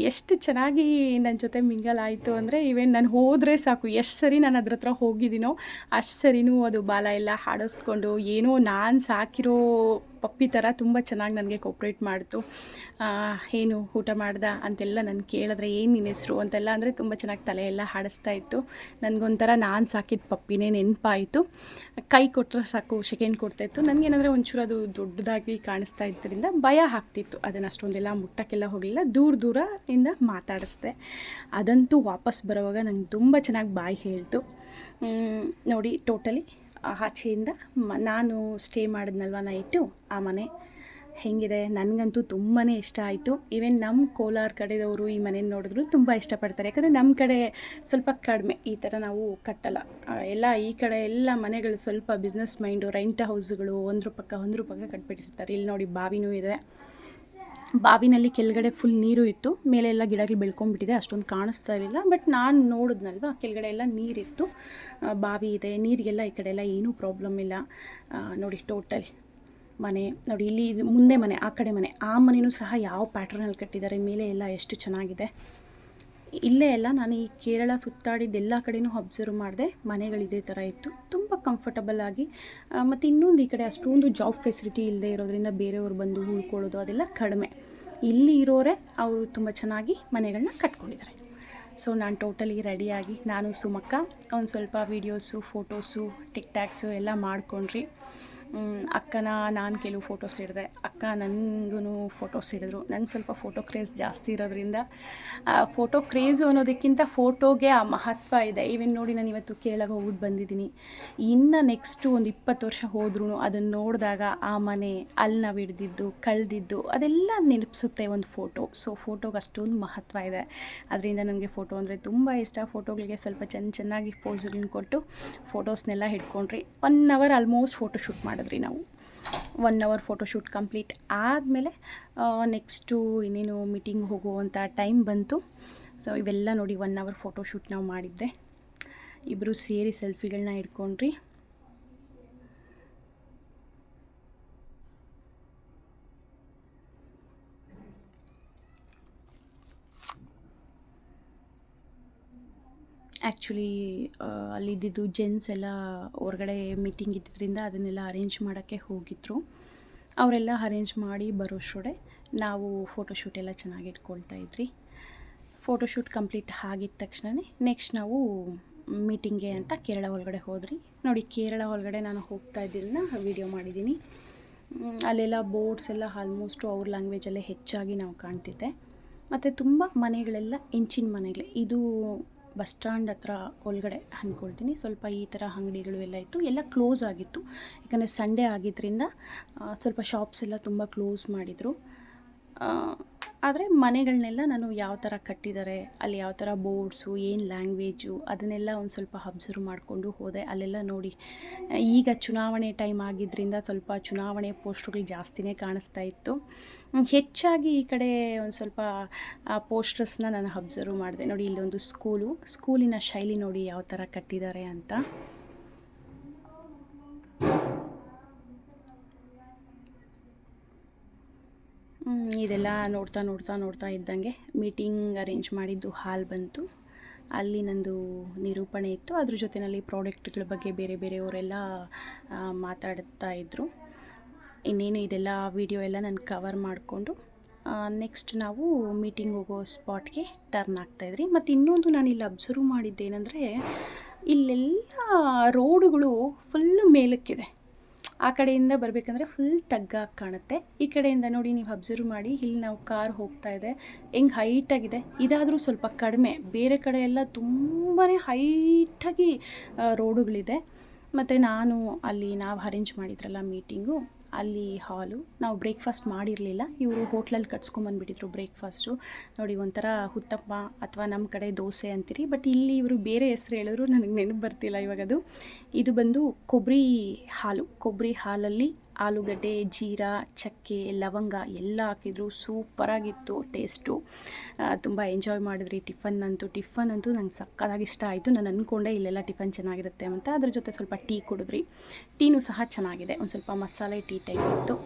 ಎಷ್ಟು ಚೆನ್ನಾಗಿ ನನ್ನ ಜೊತೆ ಮಿಂಗಲ್ ಆಯಿತು ಅಂದರೆ ಇವೇನು ನಾನು ಹೋದರೆ ಸಾಕು. ಎಷ್ಟು ಸರಿ ನಾನು ಅದ್ರ ಹತ್ರ ಹೋಗಿದ್ದೀನೋ ಅಷ್ಟು ಸರಿನೂ ಅದು ಬಾಲ ಎಲ್ಲ ಹಾಡಿಸ್ಕೊಂಡು ಏನೋ ನಾನು ಸಾಕಿರೋ ಪಪ್ಪಿ ಥರ ತುಂಬ ಚೆನ್ನಾಗಿ ನನಗೆ ಕೋಪ್ರೇಟ್ ಮಾಡ್ತು. ಏನು ಊಟ ಮಾಡ್ದ ಅಂತೆಲ್ಲ ನಾನು ಕೇಳಿದ್ರೆ ಏನು ನಿನ್ನ ಹೆಸರು ಅಂತೆಲ್ಲ ಅಂದರೆ ತುಂಬ ಚೆನ್ನಾಗಿ ತಲೆ ಎಲ್ಲ ಹಾಡಿಸ್ತಾ ಇತ್ತು. ನನಗೊಂಥರ ನಾನು ಸಾಕಿದ ಪಪ್ಪಿನೇ ನೆನಪಾಯಿತು. ಕೈ ಕೊಟ್ಟರೆ ಸಾಕು, ಸೆಕೆಂಡ್ ಕೊಡ್ತಾಯಿತ್ತು ನನಗೇನಂದರೆ ಒಂಚೂರು ಅದು ದೊಡ್ಡದಾಗಿ ಕಾಣಿಸ್ತಾ ಇದ್ದರಿಂದ ಭಯ ಆಗ್ತಿತ್ತು. ಅದನ್ನು ಅಷ್ಟೊಂದೆಲ್ಲ ಮುಟ್ಟಕ್ಕೆಲ್ಲ ಹೋಗಲಿಲ್ಲ. ದೂರ ದೂರದಿಂದ ಮಾತಾಡಿಸ್ದೆ. ಅದಂತೂ ವಾಪಸ್ ಬರೋವಾಗ ನಂಗೆ ತುಂಬ ಚೆನ್ನಾಗಿ ಬಾಯಿ ಹೇಳ್ತು. ನೋಡಿ ಟೋಟಲಿ ಆಚೆಯಿಂದ ಮ, ನಾನು ಸ್ಟೇ ಮಾಡಿದ್ನಲ್ವ ನೈಟು ಆ ಮನೆ. ಹೆಂಗಿದೆ? ನನಗಂತೂ ತುಂಬಾ ಇಷ್ಟ ಆಯಿತು. ಈವನ್ ನಮ್ಮ ಕೋಲಾರ ಕಡೆದವರು ಈ ಮನೆ ನೋಡಿದ್ರು ತುಂಬ ಇಷ್ಟಪಡ್ತಾರೆ. ಯಾಕಂದರೆ ನಮ್ಮ ಕಡೆ ಸ್ವಲ್ಪ ಕಡಿಮೆ. ಈ ಥರ ನಾವು ಕಟ್ಟಲ್ಲ. ಎಲ್ಲ ಈ ಕಡೆ ಎಲ್ಲ ಮನೆಗಳು ಸ್ವಲ್ಪ ಬಿಸ್ನೆಸ್ ಮೈಂಡು ರೆಂಟ್ ಹೌಸ್ಗಳು ಒಂದ್ರ ಪಕ್ಕ ಒಂದ್ರ ಪಕ್ಕ ಕಟ್ಬಿಟ್ಟಿರ್ತಾರೆ. ಇಲ್ಲಿ ನೋಡಿ ಬಾವಿನೂ ಇದೆ. ಬಾವಿನಲ್ಲಿ ಕೆಳಗಡೆ ಫುಲ್ ನೀರು ಇತ್ತು. ಮೇಲೆ ಎಲ್ಲ ಗಿಡಗಳು ಬೆಳ್ಕೊಂಡ್ಬಿಟ್ಟಿದೆ. ಅಷ್ಟೊಂದು ಕಾಣಿಸ್ತಾ ಇರಲಿಲ್ಲ. ಬಟ್ ನಾನು ನೋಡಿದ್ನಲ್ವ? ಕೆಳಗಡೆ ಎಲ್ಲ ನೀರಿತ್ತು ಬಾವಿ ಇದೆ. ನೀರಿಗೆಲ್ಲ ಈ ಕಡೆ ಎಲ್ಲ ಏನೂ ಪ್ರಾಬ್ಲಮ್ ಇಲ್ಲ. ನೋಡಿ ಟೋಟಲ್ ಮನೆ. ನೋಡಿ, ಇಲ್ಲಿ ಮುಂದೆ ಮನೆ, ಆ ಕಡೆ ಮನೆ. ಆ ಮನೆಯೂ ಸಹ ಯಾವ ಪ್ಯಾಟ್ರನಲ್ಲಿ ಕಟ್ಟಿದ್ದಾರೆ? ಮೇಲೆ ಎಲ್ಲ ಎಷ್ಟು ಚೆನ್ನಾಗಿದೆ? ಇಲ್ಲೇ ಎಲ್ಲ ನಾನು ಈ ಕೇರಳ ಸುತ್ತಾಡಿದ ಎಲ್ಲ ಕಡೆನೂ ಅಬ್ಸರ್ವ್ ಮಾಡಿದೆ. ಮನೆಗಳು ಇದೇ ಥರ ಇತ್ತು. ತುಂಬ ಕಂಫರ್ಟಬಲ್ ಆಗಿ ಮತ್ತು ಇನ್ನೊಂದು ಈ ಕಡೆ ಅಷ್ಟೊಂದು ಜಾಬ್ ಫೆಸಿಲಿಟಿ ಇಲ್ಲದೆ ಇರೋದ್ರಿಂದ ಬೇರೆಯವರು ಬಂದು ಉಳ್ಕೊಳ್ಳೋದು ಅದೆಲ್ಲ ಕಡಿಮೆ. ಇಲ್ಲಿ ಇರೋರೆ ಅವರು ತುಂಬ ಚೆನ್ನಾಗಿ ಮನೆಗಳನ್ನ ಕಟ್ಕೊಂಡಿದ್ದಾರೆ. ಸೊ ನಾನು ಟೋಟಲಿ ರೆಡಿಯಾಗಿ ನಾನು ಸುಮಕ್ಕ, ಒಂದು ಸ್ವಲ್ಪ ವೀಡಿಯೋಸು ಫೋಟೋಸು ಟಿಕ್ ಟ್ಯಾಕ್ಸು ಎಲ್ಲ ಮಾಡ್ಕೊಂಡ್ರಿ. ಅಕ್ಕನ ನಾನು ಕೆಲವು ಫೋಟೋಸ್ ಹಿಡಿದೆ ಅಕ್ಕ ನನಗೂ ಫೋಟೋಸ್ ಹಿಡಿದ್ರು ನಂಗೆ ಸ್ವಲ್ಪ ಫೋಟೋ ಕ್ರೇಜ್ ಜಾಸ್ತಿ ಇರೋದ್ರಿಂದ ಫೋಟೋ ಕ್ರೇಜು ಅನ್ನೋದಕ್ಕಿಂತ ಫೋಟೋಗೆ ಆ ಮಹತ್ವ ಇದೆ. ಈವನ್ ನೋಡಿ ನಾನು ಇವತ್ತು ಕೇರಳಗೆ ಹೋಗ್ಬಿಟ್ಟು ಬಂದಿದ್ದೀನಿ. ಇನ್ನು ನೆಕ್ಸ್ಟು ಒಂದು ಇಪ್ಪತ್ತು ವರ್ಷ ಹೋದ್ರೂ ಅದನ್ನು ನೋಡಿದಾಗ ಆ ಮನೆ ಅಲ್ಲಿ ನಾವು ಹಿಡ್ದಿದ್ದು ಕಳೆದಿದ್ದು ಅದೆಲ್ಲ ನೆನಪಿಸುತ್ತೆ ಒಂದು ಫೋಟೋ ಸೊ ಫೋಟೋಗೆ ಅಷ್ಟೊಂದು ಮಹತ್ವ ಇದೆ. ಅದರಿಂದ ನನಗೆ ಫೋಟೋ ಅಂದರೆ ತುಂಬ ಇಷ್ಟ. ಫೋಟೋಗಳಿಗೆ ಸ್ವಲ್ಪ ಚೆನ್ನ ಚೆನ್ನಾಗಿ ಪೋಸ್ಗಳನ್ನ ಕೊಟ್ಟು ಫೋಟೋಸ್ನೆಲ್ಲ ಹಿಡ್ಕೊಂಡ್ರಿ. One hour almost photo shoot ಮಾಡಿದ್ರಿ ನಾವು. ಒನ್ ಅವರ್ ಫೋಟೋಶೂಟ್ ಕಂಪ್ಲೀಟ್ ಆದಮೇಲೆ ನೆಕ್ಸ್ಟು ಇನ್ನೇನು ಮೀಟಿಂಗ್ ಹೋಗುವಂಥ ಟೈಮ್ ಬಂತು. ಸೊ ಇವೆಲ್ಲ ನೋಡಿ ಒನ್ ಅವರ್ ಫೋಟೋಶೂಟ್ ನಾವು ಮಾಡಿದ್ದೆ. ಇಬ್ಬರು ಸೇರಿ ಸೆಲ್ಫಿಗಳನ್ನ ಹಿಡ್ಕೊಂಡ್ರಿ ಆ್ಯಕ್ಚುಲಿ ಅಲ್ಲಿದ್ದಿದ್ದು ಜೆಂಟ್ಸ್ ಎಲ್ಲ ಹೊರಗಡೆ ಮೀಟಿಂಗ್ ಇದ್ದಿದ್ದರಿಂದ ಅದನ್ನೆಲ್ಲ ಅರೇಂಜ್ ಮಾಡೋಕ್ಕೆ ಹೋಗಿದ್ರು. ಅವರೆಲ್ಲ ಅರೇಂಜ್ ಮಾಡಿ ಬರೋಷ್ಟೊಡೆ ನಾವು ಫೋಟೋಶೂಟ್ ಎಲ್ಲ ಚೆನ್ನಾಗಿ ಇಟ್ಕೊಳ್ತಾ ಇದ್ರಿ ಫೋಟೋಶೂಟ್ ಕಂಪ್ಲೀಟ್ ಆಗಿದ ತಕ್ಷಣವೇ ನೆಕ್ಸ್ಟ್ ನಾವು ಮೀಟಿಂಗ್ಗೆ ಅಂತ ಕೇರಳ ಒಳಗಡೆ ಹೋದ್ರಿ ನೋಡಿ, ಕೇರಳ ಒಳಗಡೆ ನಾನು ಹೋಗ್ತಾ ಇದ್ದಿದ್ದನ್ನ ವೀಡಿಯೋ ಮಾಡಿದ್ದೀನಿ. ಅಲ್ಲೆಲ್ಲ ಬೋರ್ಡ್ಸ್ ಎಲ್ಲ ಆಲ್ಮೋಸ್ಟು ಅವ್ರ ಲ್ಯಾಂಗ್ವೇಜಲ್ಲೇ ಹೆಚ್ಚಾಗಿ ನಾವು ಕಾಣ್ತಿದ್ದೆ. ಮತ್ತು ತುಂಬ ಮನೆಗಳೆಲ್ಲ ಇಂಚಿನ ಮನೆಗಳೇ. ಇದು ಬಸ್ ಸ್ಟ್ಯಾಂಡ್ ಹತ್ರ ಒಳಗಡೆ ಅಂದ್ಕೊಳ್ತೀನಿ. ಸ್ವಲ್ಪ ಈ ಥರ ಅಂಗಡಿಗಳು ಎಲ್ಲ ಇತ್ತು. ಎಲ್ಲ ಕ್ಲೋಸ್ ಆಗಿತ್ತು. ಯಾಕಂದರೆ ಸಂಡೇ ಆಗಿದ್ದರಿಂದ ಸ್ವಲ್ಪ ಶಾಪ್ಸ್ ಎಲ್ಲ ತುಂಬ ಕ್ಲೋಸ್ ಮಾಡಿದರು. ಆದರೆ ಮನೆಗಳನ್ನೆಲ್ಲ ನಾನು ಯಾವ ಥರ ಕಟ್ಟಿದ್ದಾರೆ ಅಲ್ಲಿ ಯಾವ ಥರ ಬೋರ್ಡ್ಸು ಏನು ಲ್ಯಾಂಗ್ವೇಜು ಅದನ್ನೆಲ್ಲ ಒಂದು ಸ್ವಲ್ಪ ಅಬ್ಸರ್ವ್ ಮಾಡಿಕೊಂಡು ಹೋದೆ. ಅಲ್ಲೆಲ್ಲ ನೋಡಿ, ಈಗ ಚುನಾವಣೆ ಟೈಮ್ ಆಗಿದ್ದರಿಂದ ಸ್ವಲ್ಪ ಚುನಾವಣೆ ಪೋಸ್ಟ್ರುಗಳು ಜಾಸ್ತಿನೇ ಕಾಣಿಸ್ತಾ ಇತ್ತು. ಹೆಚ್ಚಾಗಿ ಈ ಕಡೆ ಒಂದು ಸ್ವಲ್ಪ ಪೋಸ್ಟರ್ಸ್ನ ನಾನು ಅಬ್ಸರ್ವ್ ಮಾಡಿದೆ. ನೋಡಿ, ಇಲ್ಲೊಂದು ಸ್ಕೂಲು ಸ್ಕೂಲಿನ ಶೈಲಿ ನೋಡಿ ಯಾವ ಥರ ಕಟ್ಟಿದ್ದಾರೆ ಅಂತ. ಇದೆಲ್ಲ ನೋಡ್ತಾ ನೋಡ್ತಾ ನೋಡ್ತಾ ಇದ್ದಂಗೆ ಮೀಟಿಂಗ್ ಅರೇಂಜ್ ಮಾಡಿದ್ದು ಹಾಲ್ ಬಂತು. ಅಲ್ಲಿ ನಂದು ನಿರೂಪಣೆ ಇತ್ತು. ಅದ್ರ ಜೊತೆಯಲ್ಲಿ ಪ್ರಾಡಕ್ಟ್ಗಳ ಬಗ್ಗೆ ಬೇರೆ ಬೇರೆಯವರೆಲ್ಲ ಮಾತಾಡ್ತಾ ಇದ್ದರು ಇನ್ನೇನು ಇದೆಲ್ಲ ವಿಡಿಯೋ ಎಲ್ಲ ನಾನು ಕವರ್ ಮಾಡಿಕೊಂಡು ನೆಕ್ಸ್ಟ್ ನಾವು ಮೀಟಿಂಗ್ ಹೋಗೋ ಸ್ಪಾಟ್ಗೆ ಟರ್ನ್ ಆಗ್ತಾಯಿದ್ರಿ ಮತ್ತು ಇನ್ನೊಂದು ನಾನು ಇಲ್ಲಿ ಅಬ್ಸರ್ವ್ ಮಾಡಿದ್ದೇನೆಂದರೆ, ಇಲ್ಲೆಲ್ಲ ರೋಡುಗಳು ಫುಲ್ ಮೇಲಕ್ಕಿದೆ. ಆ ಕಡೆಯಿಂದ ಬರಬೇಕಂದ್ರೆ ಫುಲ್ ತಗ್ಗಾಗಿ ಕಾಣುತ್ತೆ. ಈ ಕಡೆಯಿಂದ ನೋಡಿ ನೀವು ಅಬ್ಸರ್ವ್ ಮಾಡಿ, ಇಲ್ಲಿ ನಾವು ಕಾರ್ ಹೋಗ್ತಾ ಇದೆ. ಹೆಂಗೆ ಹೈಟಾಗಿದೆ ಇದಾದರೂ ಸ್ವಲ್ಪ ಕಡಿಮೆ. ಬೇರೆ ಕಡೆ ಎಲ್ಲ ತುಂಬಾ ಹೈಟಾಗಿ ರೋಡುಗಳಿದೆ ಮತ್ತು ನಾನು ಅಲ್ಲಿ ನಾವು ಅರೇಂಜ್ ಮಾಡಿದ್ರಲ್ಲ ಮೀಟಿಂಗು ಅಲ್ಲಿ ಹಾಲು. ನಾವು ಬ್ರೇಕ್ಫಾಸ್ಟ್ ಮಾಡಿರಲಿಲ್ಲ. ಇವರು ಹೋಟ್ಲಲ್ಲಿ ಕಟ್ಸ್ಕೊಂಬಂದ್ಬಿಟ್ಟಿದ್ರು ಬ್ರೇಕ್ಫಾಸ್ಟು. ನೋಡಿ, ಒಂಥರ ಹುತ್ತಪ್ಪ ಅಥವಾ ನಮ್ಮ ಕಡೆ ದೋಸೆ ಅಂತೀರಿ, ಬಟ್ ಇಲ್ಲಿ ಇವರು ಬೇರೆ ಹೆಸರು ಹೇಳಿದ್ರು, ನನಗೆ ನೆನಪು ಬರ್ತಿಲ್ಲ ಇವಾಗ ಅದು ಇದು ಬಂದು ಕೊಬ್ಬರಿ ಹಾಲು. ಕೊಬ್ಬರಿ ಹಾಲಲ್ಲಿ ಆಲೂಗಡ್ಡೆ, ಜೀರಾ, ಚಕ್ಕೆ, ಲವಂಗ ಎಲ್ಲ ಹಾಕಿದ್ರು. ಸೂಪರಾಗಿತ್ತು ಟೇಸ್ಟು ತುಂಬ ಎಂಜಾಯ್ ಮಾಡಿದ್ರಿ ಟಿಫನ್ ಅಂತೂ. ಟಿಫನ್ ಅಂತೂ ನಂಗೆ ಸಕ್ಕತ್ತಾಗಿ ಇಷ್ಟ ಆಯಿತು. ನಾನು ಅಂದ್ಕೊಂಡೆ ಇಲ್ಲೆಲ್ಲ ಟಿಫನ್ ಚೆನ್ನಾಗಿರುತ್ತೆ ಅಂತ. ಅದ್ರ ಜೊತೆ ಸ್ವಲ್ಪ ಟೀ ಕುಡಿದ್ರಿ. ಟೀನೂ ಸಹ ಚೆನ್ನಾಗಿದೆ. ಒಂದು ಸ್ವಲ್ಪ ಮಸಾಲೆ ಟೀ ಟೈಪ್ ಇತ್ತು.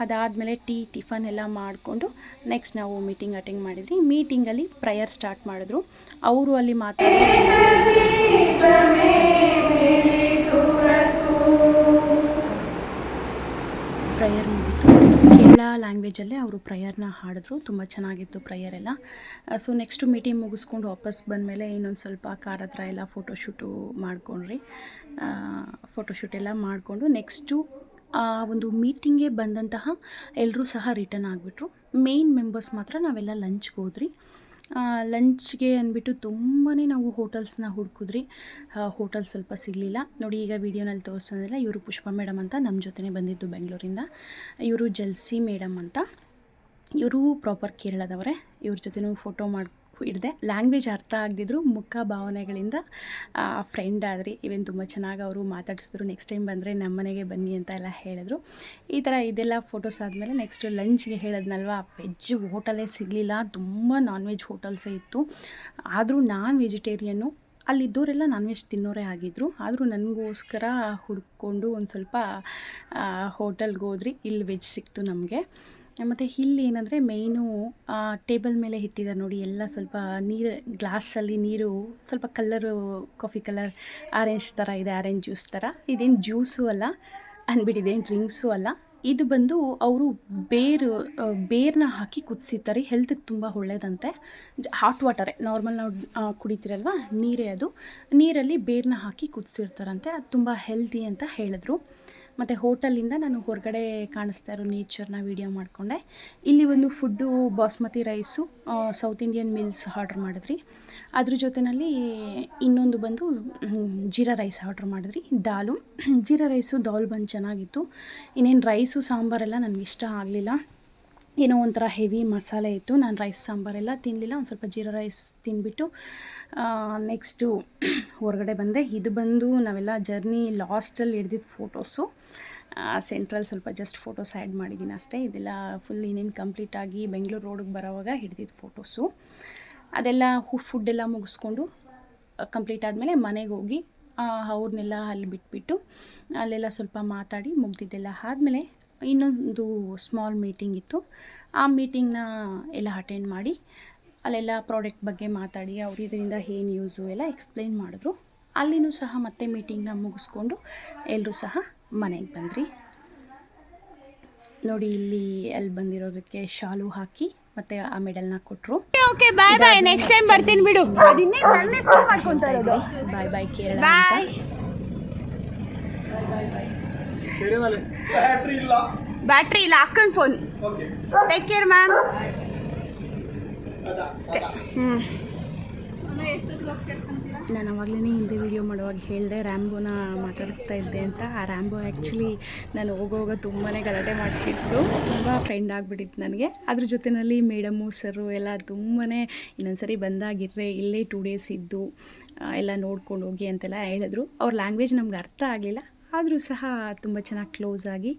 ಅದಾದಮೇಲೆ ಟೀ, ಟಿಫನ್ ಎಲ್ಲ ಮಾಡಿಕೊಂಡು ನೆಕ್ಸ್ಟ್ ನಾವು ಮೀಟಿಂಗ್ ಅಟೆಂಡ್ ಮಾಡಿದ್ವಿ. ಮೀಟಿಂಗಲ್ಲಿ ಪ್ರೇಯರ್ ಸ್ಟಾರ್ಟ್ ಮಾಡಿದ್ರು. ಅವರು ಅಲ್ಲಿ ಮಾತಾಡಿ ಪ್ರಯರ್ ಮುಗೀತು ಕೇರಳ ಲ್ಯಾಂಗ್ವೇಜಲ್ಲೇ ಅವರು ಪ್ರಯರ್ನ ಹಾಡಿದ್ರು. ತುಂಬ ಚೆನ್ನಾಗಿತ್ತು ಪ್ರೇಯರ್ ಎಲ್ಲ. ಸೊ ನೆಕ್ಸ್ಟು ಮೀಟಿಂಗ್ ಮುಗಿಸ್ಕೊಂಡು ವಾಪಸ್ ಬಂದಮೇಲೆ ಇನ್ನೊಂದು ಸ್ವಲ್ಪ ಕಾರ್ ಹತ್ರ ಎಲ್ಲ ಫೋಟೋಶೂಟು ಮಾಡ್ಕೊಂಡ್ರಿ. ಫೋಟೋಶೂಟ್ ಎಲ್ಲ ಮಾಡಿಕೊಂಡು ನೆಕ್ಸ್ಟು ಆ ಒಂದು ಮೀಟಿಂಗ್ಗೆ ಬಂದಂತಹ ಎಲ್ಲರೂ ಸಹ ರಿಟರ್ನ್ ಆಗಿಬಿಟ್ರು. ಮೇಯ್ನ್ ಮೆಂಬರ್ಸ್ ಮಾತ್ರ ನಾವೆಲ್ಲ ಲಂಚ್ಗೆ ಹೋದ್ರಿ. ಲಂಚ್ಗೆ ಅಂದ್ಬಿಟ್ಟು ತುಂಬಾ ನಾವು ಹೋಟೆಲ್ಸ್ನ ಹುಡುಕಿದ್ರಿ. ಹೋಟೆಲ್ ಸ್ವಲ್ಪ ಸಿಗಲಿಲ್ಲ. ನೋಡಿ, ಈಗ ವೀಡಿಯೋನಲ್ಲಿ ತೋರಿಸೋದಿಲ್ಲ ಇವರು ಪುಷ್ಪ ಮೇಡಮ್ ಅಂತ ನಮ್ಮ ಜೊತೆನೇ ಬಂದಿದ್ದು ಬೆಂಗಳೂರಿಂದ. ಇವರು ಜಲ್ಸಿ ಮೇಡಮ್ ಅಂತ. ಇವರು ಪ್ರಾಪರ್ ಕೇರಳದವರೇ. ಇವ್ರ ಜೊತೆ ಫೋಟೋ ಮಾಡಿ ಹಿಡ್ದೆ ಲ್ಯಾಂಗ್ವೇಜ್ ಅರ್ಥ ಆಗದಿದ್ರು ಮುಖ ಭಾವನೆಗಳಿಂದ ಫ್ರೆಂಡ್ ಆದ್ರಿ. ಇವನ್ ತುಂಬ ಚೆನ್ನಾಗಿ ಅವರು ಮಾತಾಡಿಸಿದ್ರು. ನೆಕ್ಸ್ಟ್ ಟೈಮ್ ಬಂದರೆ ನಮ್ಮ ಮನೆಗೆ ಬನ್ನಿ ಅಂತ ಎಲ್ಲ ಹೇಳಿದ್ರು. ಈ ಥರ ಇದೆಲ್ಲ ಫೋಟೋಸ್ ಆದಮೇಲೆ ನೆಕ್ಸ್ಟ್ ಲಂಚ್ಗೆ ಹೇಳಿದ್ನಲ್ವಾ ವೆಜ್ ಹೋಟೆಲೇ ಸಿಗಲಿಲ್ಲ. ತುಂಬ ನಾನ್ ವೆಜ್ ಹೋಟೆಲ್ಸೇ ಇತ್ತು. ಆದರೂ ನಾನ್ ವೆಜಿಟೇರಿಯನ್ನು ಅಲ್ಲಿದ್ದವರೆಲ್ಲ ನಾನ್ ವೆಜ್ ತಿನ್ನೋರೇ ಆಗಿದ್ದರು ಆದರೂ ನನಗೋಸ್ಕರ ಹುಡ್ಕೊಂಡು ಒಂದು ಸ್ವಲ್ಪ ಹೋಟೆಲ್ಗೆ ಹೋದ್ರಿ. ಇಲ್ಲಿ ವೆಜ್ ಸಿಕ್ತು ನಮಗೆ. ಮತ್ತು ಇಲ್ಲಿ ಏನಂದರೆ ಮೇಯ್ನು ಟೇಬಲ್ ಮೇಲೆ ಇಟ್ಟಿದ್ದಾರೆ ನೋಡಿ, ಎಲ್ಲ ಸ್ವಲ್ಪ ನೀರು ಗ್ಲಾಸಲ್ಲಿ ನೀರು, ಸ್ವಲ್ಪ ಕಲ್ಲರು ಕಾಫಿ ಕಲರ್ ಆರೆಂಜ್ ಥರ ಇದೆ ಆರೆಂಜ್ ಜ್ಯೂಸ್ ಥರ ಇದೇನು ಜ್ಯೂಸು ಅಲ್ಲ ಅಂದ್ಬಿಟ್ಟಿದೇನು ಡ್ರಿಂಕ್ಸು ಅಲ್ಲ. ಇದು ಬಂದು ಅವರು ಬೇರು ಬೇರನ್ನ ಹಾಕಿ ಕುದಿಸಿರ್ತಾರೆ. ಹೆಲ್ತಿಗೆ ತುಂಬ ಒಳ್ಳೆಯದಂತೆ ಹಾಟ್ ವಾಟರೇ ನಾರ್ಮಲ್ ನಾವು ಕುಡಿತೀರಲ್ವ? ನೀರೇ ಅದು. ನೀರಲ್ಲಿ ಬೇರನ್ನ ಹಾಕಿ ಕುದಿಸಿರ್ತಾರಂತೆ. ಅದು ತುಂಬ ಹೆಲ್ದಿ ಅಂತ ಹೇಳಿದ್ರು. ಮತ್ತು ಹೋಟೆಲಿಂದ ನಾನು ಹೊರಗಡೆ ಕಾಣಿಸ್ತಾ ಇರೋ ನೇಚರ್ನ ವೀಡಿಯೋ ಮಾಡಿಕೊಂಡೆ. ಇಲ್ಲಿ ಒಂದು food, basmati rice south Indian meals order ಮಾಡಿದ್ರಿ. ಅದ್ರ ಜೊತೆಯಲ್ಲಿ ಇನ್ನೊಂದು ಬಂದು ಜೀರಾ ರೈಸ್ ಆರ್ಡ್ರ್ ಮಾಡಿದ್ರಿ. ದಾಲು. ಜೀರಾ ರೈಸು, ದಾಲ್ ಬಂದು ಚೆನ್ನಾಗಿತ್ತು. ಇನ್ನೇನು ರೈಸು ಸಾಂಬಾರೆಲ್ಲ ನನಗಿಷ್ಟ ಆಗಲಿಲ್ಲ. ಏನೋ ಒಂಥರ ಹೆವಿ ಮಸಾಲೆ ಇತ್ತು. ನಾನು ರೈಸ್ ಸಾಂಬಾರೆಲ್ಲ ತಿನ್ನಲಿಲ್ಲ ಒಂದು ಸ್ವಲ್ಪ ಜೀರಾ ರೈಸ್ ತಿಂದ್ಬಿಟ್ಟು ನೆಕ್ಸ್ಟು ಹೊರಗಡೆ ಬಂದೆ. ಇದು ಬಂದು ನಾವೆಲ್ಲ ಜರ್ನಿ ಲಾಸ್ಟಲ್ಲಿ ಹಿಡ್ದಿದ್ದು ಫೋಟೋಸು ಸೆಂಟ್ರಲ್ಲಿ ಸ್ವಲ್ಪ ಜಸ್ಟ್ ಫೋಟೋಸ್ ಆ್ಯಡ್ ಮಾಡಿದ್ದೀನಿ ಅಷ್ಟೇ. ಇದೆಲ್ಲ ಫುಲ್ ಇನ್ನೇನು ಕಂಪ್ಲೀಟಾಗಿ ಬೆಂಗಳೂರು ರೋಡಿಗೆ ಬರೋವಾಗ ಹಿಡ್ದಿದ್ದ ಫೋಟೋಸು ಅದೆಲ್ಲ ಫುಡ್ಡೆಲ್ಲ ಮುಗಿಸ್ಕೊಂಡು ಕಂಪ್ಲೀಟ್ ಆದಮೇಲೆ ಮನೆಗೆ ಹೋಗಿ ಅವ್ರನ್ನೆಲ್ಲ ಅಲ್ಲಿ ಬಿಟ್ಬಿಟ್ಟು, ಅಲ್ಲೆಲ್ಲ ಸ್ವಲ್ಪ ಮಾತಾಡಿ ಮುಗ್ದಿದ್ದೆಲ್ಲ ಆದಮೇಲೆ ಇನ್ನೊಂದು ಸ್ಮಾಲ್ ಮೀಟಿಂಗ್ ಇತ್ತು. ಆ ಮೀಟಿಂಗ್ನ ಎಲ್ಲ ಅಟೆಂಡ್ ಮಾಡಿ ಅಲ್ಲೆಲ್ಲ ಪ್ರಾಡಕ್ಟ್ ಬಗ್ಗೆ ಮಾತಾಡಿ ಅವ್ರು ಇದರಿಂದ ಏನು ಯೂಸು ಎಲ್ಲ ಎಕ್ಸ್ಪ್ಲೈನ್ ಮಾಡಿದ್ರು. ಅಲ್ಲಿನೂ ಸಹ ಮತ್ತೆ ಮೀಟಿಂಗ್ನ ಮುಗಿಸ್ಕೊಂಡು ಎಲ್ಲರೂ ಸಹ ಮನೆಗೆ ಬಂದ್ರಿ. ನೋಡಿ ಇಲ್ಲಿ ಅಲ್ಲಿ ಬಂದಿರೋದಕ್ಕೆ ಶಾಲು ಹಾಕಿ ಮತ್ತೆ ಆ ಮೆಡಲ್ನ ಕೊಟ್ಟರು okay bye bye next time ಬರ್ತೀನಿ ಬಿಡು. ಅದಿನ್ನೇ ಮಾಡ್ಕೊಂತ bye bye Kerala bye battery ಇಲ್ಲ. ಬ್ಯಾಟ್ರಿ ಇಲ್ಲ ಅಕ್ಕನ phone okay take care ma'am ಹ್ಞೂ ನಾನು ಅವಾಗಲೇ ಹಿಂದೆ ವೀಡಿಯೋ ಮಾಡುವಾಗ ಹೇಳಿದೆ ರ್ಯಾಂಬೋನ ಮಾತಾಡಿಸ್ತಾ ಇದ್ದೆ ಅಂತ. ಆ ರ್ಯಾಂಬೋ ಆ್ಯಕ್ಚುಲಿ ನಾನು ಹೋಗೋವಾಗ ತುಂಬಾ ಗಲಾಟೆ ಮಾಡ್ತಿತ್ತು. ತುಂಬ ಫ್ರೆಂಡ್ ಆಗಿಬಿಟ್ಟಿತ್ತು ನನಗೆ. ಅದ್ರ ಜೊತೆಯಲ್ಲಿ ಮೇಡಮು ಸರು ಎಲ್ಲ ತುಂಬಾ ಇನ್ನೊಂದ್ಸರಿ ಬಂದಾಗಿರ್ರೆ ಇಲ್ಲೇ ಟೂ ಡೇಸ್ ಇದ್ದು ಎಲ್ಲ ನೋಡ್ಕೊಂಡು ಹೋಗಿ ಅಂತೆಲ್ಲ ಹೇಳಿದ್ರು. ಅವ್ರ ಲ್ಯಾಂಗ್ವೇಜ್ ನಮ್ಗೆ ಅರ್ಥ ಆಗಲಿಲ್ಲ. ಆದರೂ ಸಹ ತುಂಬ ಚೆನ್ನಾಗಿ ಕ್ಲೋಸ್ ಆಗಿ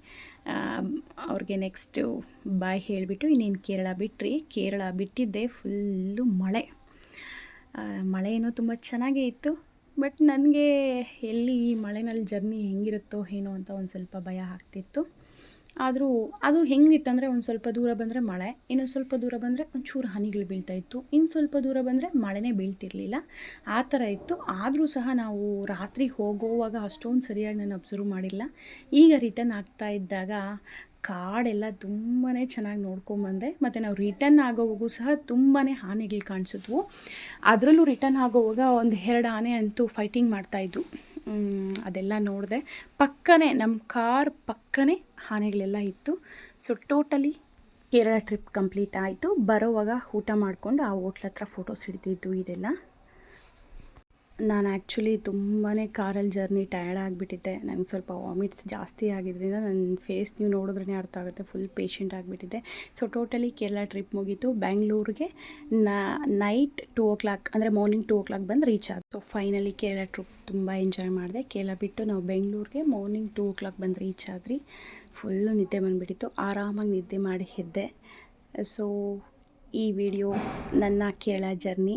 ಅವ್ರಿಗೆ ನೆಕ್ಸ್ಟು ಬಾಯ್ ಹೇಳಿಬಿಟ್ಟು ಇನ್ನೇನು ಕೇರಳ ಬಿಟ್ರಿ. ಕೇರಳ ಬಿಟ್ಟಿದ್ದೆ ಫುಲ್ಲು ಮಳೆ. ಮಳೆ ಏನೋ ತುಂಬ ಚೆನ್ನಾಗೇ ಇತ್ತು ಬಟ್ ನನಗೆ ಎಲ್ಲಿ ಈ ಮಳೆನಲ್ಲಿ ಜರ್ನಿ ಹೆಂಗಿರುತ್ತೋ ಏನೋ ಅಂತ ಒಂದು ಸ್ವಲ್ಪ ಭಯ ಆಗ್ತಿತ್ತು. ಆದರೂ ಅದು ಹೆಂಗಿತ್ತಂದರೆ ಒಂದು ಸ್ವಲ್ಪ ದೂರ ಬಂದರೆ ಮಳೆ, ಇನ್ನೊಂದು ಸ್ವಲ್ಪ ದೂರ ಬಂದರೆ ಒಂಚೂರು ಹನಿಗಳು ಬೀಳ್ತಾ ಇತ್ತು ಇನ್ನು ಸ್ವಲ್ಪ ದೂರ ಬಂದರೆ ಮಳೆನೇ ಬೀಳ್ತಿರ್ಲಿಲ್ಲ. ಆ ಥರ ಇತ್ತು. ಆದರೂ ಸಹ ನಾವು ರಾತ್ರಿ ಹೋಗೋವಾಗ ಅಷ್ಟೊಂದು ಸರಿಯಾಗಿ ನಾನು ಅಬ್ಸರ್ವ್ ಮಾಡಿಲ್ಲ. ಈಗ ರಿಟರ್ನ್ ಆಗ್ತಾ ಇದ್ದಾಗ ಕಾಡೆಲ್ಲ ತುಂಬಾ ಚೆನ್ನಾಗಿ ನೋಡ್ಕೊಂಬಂದೆ. ಮತ್ತು ನಾವು ರಿಟರ್ನ್ ಆಗೋವಾಗೂ ಸಹ ತುಂಬಾ ಹಾನಿಗಳು ಕಾಣಿಸಿದ್ವು. ಅದರಲ್ಲೂ ರಿಟರ್ನ್ ಆಗೋವಾಗ ಒಂದು ಎರಡು ಆನೆ ಅಂತೂ ಫೈಟಿಂಗ್ ಮಾಡ್ತಾಯಿದ್ವು ಅದೆಲ್ಲ ನೋಡಿದೆ. ಪಕ್ಕನೇ ನಮ್ಮ ಕಾರ್ ಪಕ್ಕನೇ ಆನೆಗಳೆಲ್ಲ ಇತ್ತು. So totally Kerala trip complete ಆಯಿತು. ಬರೋವಾಗ ಊಟ ಮಾಡಿಕೊಂಡು ಆ ಹೋಟ್ಲ್ ಹತ್ರ ಫೋಟೋಸ್ ಹಿಡಿದಿದ್ದು ಇದೆಲ್ಲ. ನಾನು ಆ್ಯಕ್ಚುಲಿ ತುಂಬಾ ಕಾರಲ್ಲಿ ಜರ್ನಿ ಟಯರ್ಡ್ ಆಗಿಬಿಟ್ಟಿದ್ದೆ. ನನಗೆ ಸ್ವಲ್ಪ ವಾಮಿಟ್ಸ್ ಜಾಸ್ತಿ ಆಗಿದ್ದರಿಂದ ನನ್ನ ಫೇಸ್ ನೀವು ನೋಡಿದ್ರೇ ಅರ್ಥ ಆಗುತ್ತೆ ಫುಲ್ ಪೇಷಂಟ್ ಆಗಿಬಿಟ್ಟಿದ್ದೆ. ಸೊ ಟೋಟಲಿ ಕೇರಳ ಟ್ರಿಪ್ ಮುಗೀತು. ಬ್ಯಾಂಗ್ಳೂರಿಗೆ ನೈಟ್ ಟೂ ಓ ಕ್ಲಾಕ್ ಅಂದರೆ ಮಾರ್ನಿಂಗ್ ಟೂ ಓ ಕ್ಲಾಕ್ ಬಂದು ರೀಚ್ ಆದ. ಸೊ ಫೈನಲಿ ಕೇರಳ ಟ್ರಿಪ್ ತುಂಬ ಎಂಜಾಯ್ ಮಾಡಿದೆ. ಕೇರಳ ಬಿಟ್ಟು ನಾವು ಬೆಂಗಳೂರಿಗೆ ಮಾರ್ನಿಂಗ್ ಟೂ ಓ ಕ್ಲಾಕ್ ಬಂದು ರೀಚ್ ಆದ್ರಿ. ಫುಲ್ಲು ನಿದ್ದೆ ಬಂದುಬಿಟ್ಟಿತ್ತು. ಆರಾಮಾಗಿ ನಿದ್ದೆ ಮಾಡಿ ಹೆದ್ದೆ ಸೊ ಈ ವಿಡಿಯೋ ನನ್ನ ಕೇರಳ ಜರ್ನಿ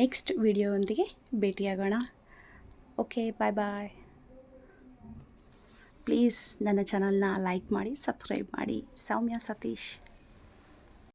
ನೆಕ್ಸ್ಟ್ ವಿಡಿಯೋದೊಂದಿಗೆ ಭೇಟಿಯಾಗೋಣ. ಓಕೆ ಬಾಯ್ ಬಾಯ್ ಪ್ಲೀಸ್ ನನ್ನ ಚಾನಲ್ನ ಲೈಕ್ ಮಾಡಿ ಸಬ್ಸ್ಕ್ರೈಬ್ ಮಾಡಿ. ಸೌಮ್ಯ ಸತೀಶ್.